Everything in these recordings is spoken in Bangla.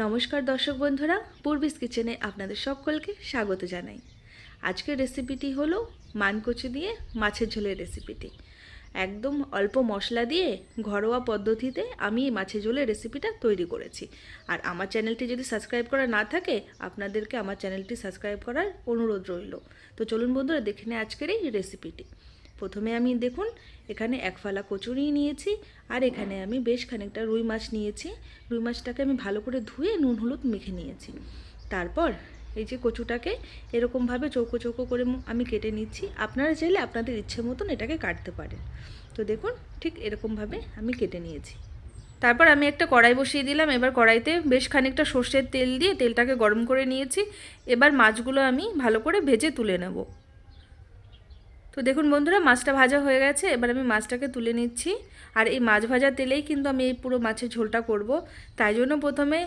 নমস্কার দর্শক বন্ধুরা, পূর্বিস কিচেনে আপনাদের সকলকে স্বাগত জানাই। আজকের রেসিপিটি হলো মানকচু দিয়ে মাছের ঝোলের রেসিপিটি। একদম অল্প মশলা দিয়ে ঘরোয়া পদ্ধতিতে আমি এই মাছের ঝোলের রেসিপিটা তৈরি করেছি। আর আমার চ্যানেলটি যদি সাবস্ক্রাইব করা না থাকে, আপনাদেরকে আমার চ্যানেলটি সাবস্ক্রাইব করার অনুরোধ রইল। তো চলুন বন্ধুরা, দেখে নিই আজকের এই রেসিপিটি। প্রথমে আমি দেখুন, এখানে এক ফালা কচুরি নিয়েছি, আর এখানে আমি বেশ খানিকটা রুই মাছ নিয়েছি। রুই মাছটাকে আমি ভালো করে ধুয়ে নুন হলুদ মেখে নিয়েছি। তারপর এই যে কচুটাকে এরকমভাবে চৌকো চৌকো করে আমি কেটে নিচ্ছি। আপনারা চাইলে আপনাদের ইচ্ছে মতন এটাকে কাটতে পারেন। তো দেখুন, ঠিক এরকমভাবে আমি কেটে নিয়েছি। তারপর আমি একটা কড়াই বসিয়ে দিলাম। এবার কড়াইতে বেশ খানিকটা সর্ষের তেল দিয়ে তেলটাকে গরম করে নিয়েছি। এবার মাছগুলো আমি ভালো করে ভেজে তুলে নেব। তো দেখুন বন্ধুরা, মাছটা ভাজা হয়ে গেছে, এবার আমি মাছটাকে তুলে নিচ্ছি। আর এই মাছ ভাজা তেলেই কিন্তু আমি এই পুরো মাছের ঝোলটা করব। তাই জন্য প্রথমে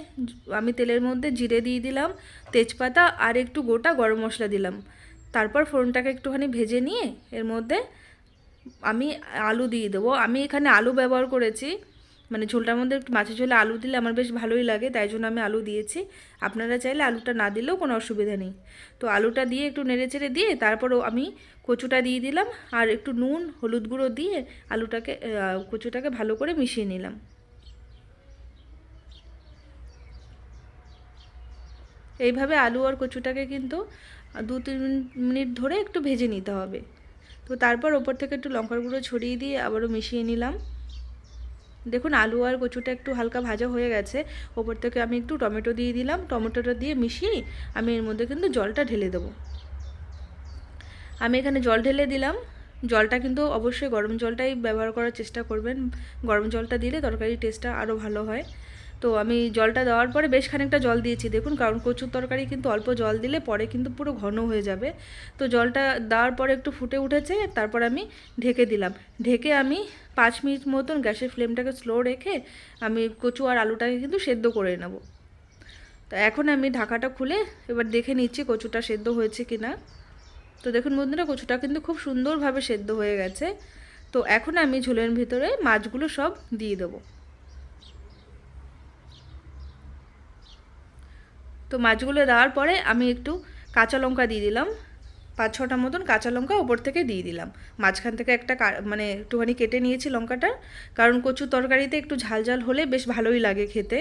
আমি তেলের মধ্যে জিরে দিয়ে দিলাম, তেজপাতা আর একটু গোটা গরম মশলা দিলাম। তারপর ফোড়নটাকে একটুখানি ভেজে নিয়ে এর মধ্যে আমি আলু দিয়ে দেবো। আমি এখানে আলু ব্যবহার করেছি মানে ঝোলটার মধ্যে একটু মাছের ঝোলে আলু দিলে আমার বেশ ভালোই লাগে, তাই জন্য আমি আলু দিয়েছি। আপনারা চাইলে আলুটা না দিলেও কোনো অসুবিধা নেই। তো আলুটা দিয়ে একটু নেড়ে চেড়ে দিয়ে তারপরও আমি কচুটা দিয়ে দিলাম আর একটু নুন, হলুদ গুঁড়ো দিয়ে আলুটাকে কচুটাকে ভালো করে মিশিয়ে নিলাম। এইভাবে আলু আর কচুটাকে কিন্তু দু তিন মিনিট ধরে একটু ভেজে নিতে হবে। তো তারপর ওপর থেকে একটু লঙ্কার গুঁড়ো ছড়িয়ে দিয়ে আবারও মিশিয়ে নিলাম। দেখুন, আলু আর কচুটা একটু হালকা ভাজা হয়ে গেছে। ওপর থেকে আমি একটু টমেটো দিয়ে দিলাম। টমেটোটা দিয়ে মিশিয়ে আমি এর মধ্যে কিন্তু জলটা ঢেলে দেবো। আমি এখানে জল ঢেলে দিলাম। জলটা কিন্তু অবশ্যই গরম জলটাই ব্যবহার করার চেষ্টা করবেন। গরম জলটা দিলে তরকারির টেস্টটা আরও ভালো হয়। তো আমি জলটা দেওয়ার পরে বেশ খানিকটা জল দিয়েছি। দেখুন, কারণ কচুর তরকারি কিন্তু অল্প জল দিলে পরে কিন্তু পুরো ঘন হয়ে যাবে। তো জলটা দেওয়ার পরে একটু ফুটে উঠেছে, তারপর আমি ঢেকে দিলাম। ঢেকে আমি পাঁচ মিনিট মতন গ্যাসের ফ্লেমটাকে স্লো রেখে আমি কচু আর আলুটাকে কিন্তু সেদ্ধ করে নেব। তো এখন আমি ঢাকাটা খুলে এবার দেখে নিচ্ছি কচুটা সেদ্ধ হয়েছে কি না তো দেখুন বন্ধুরা, কচুটা কিন্তু খুব সুন্দরভাবে সেদ্ধ হয়ে গেছে। তো এখন আমি ঝোলের ভিতরে মাছগুলো সব দিয়ে দেবো। তো মাছগুলো দেওয়ার পরে আমি একটু কাঁচা লঙ্কা দিয়ে দিলাম। পাঁচ ছটা মতন কাঁচা লঙ্কা ওপর থেকে দিয়ে দিলাম। মাঝখান থেকে একটা মানে একটুখানি কেটে নিয়েছি লঙ্কাটা। কারণ কচুর তরকারিতে একটু ঝাল ঝাল হলে বেশ ভালোই লাগে খেতে।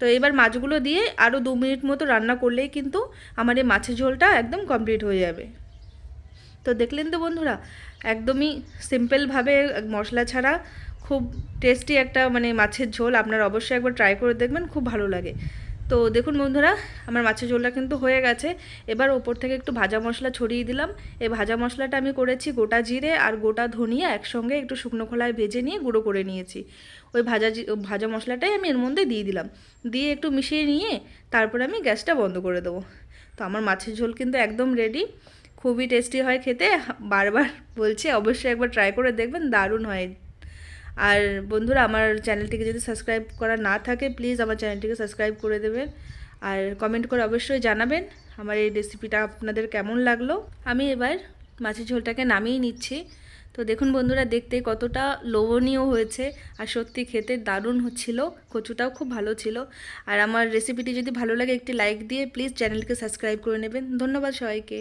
তো এবার মাছগুলো দিয়ে আরও দু মিনিট মতো রান্না করলেই কিন্তু আমার এই মাছের ঝোলটা একদম কমপ্লিট হয়ে যাবে। তো দেখলেন তো বন্ধুরা, একদমই সিম্পলভাবে মশলা ছাড়া খুব টেস্টি একটা মানে মাছের ঝোল। আপনারা অবশ্যই একবার ট্রাই করে দেখবেন, খুব ভালো লাগে। তো দেখুন বন্ধুরা, আমার মাছের ঝোলটা কিন্তু হয়ে গেছে। এবার ওপর থেকে একটু ভাজা মশলা ছড়িয়ে দিলাম। এই ভাজা মশলাটা আমি করেছি গোটা জিরে আর গোটা ধনিয়া একসঙ্গে একটু শুকনো খোলায় ভেজে নিয়ে গুঁড়ো করে নিয়েছি। ওই ভাজা ভাজা মশলাটাই আমি এর মধ্যে দিয়ে দিলাম। দিয়ে একটু মিশিয়ে নিয়ে তারপরে আমি গ্যাসটা বন্ধ করে দেবো। তো আমার মাছের ঝোল কিন্তু একদম রেডি খুবই টেস্টি হয় খেতে। বারবার বলছি, অবশ্যই একবার ট্রাই করে দেখবেন, দারুণ হয়। আর বন্ধুরা, আমার চ্যানেলটিকে যদি সাবস্ক্রাইব করা না থাকে প্লিজ আমার চ্যানেলটিকে সাবস্ক্রাইব করে দেবেন। আর কমেন্ট করে অবশ্যই জানাবেন আমার এই রেসিপিটা আপনাদের কেমন লাগল। আমি এবার মাছের ঝোলটাকে নামিয়ে নিচ্ছি। তো দেখুন বন্ধুরা, দেখতে কতটা লোভনীয় হয়েছে আর সত্যি খেতে দারুণ হচ্ছিল কচুটাও খুব ভালো ছিল। আর আমার রেসিপিটি যদি ভালো লাগে, একটি লাইক দিয়ে প্লিজ চ্যানেলকে সাবস্ক্রাইব করে নেবেন। ধন্যবাদ সবাইকে।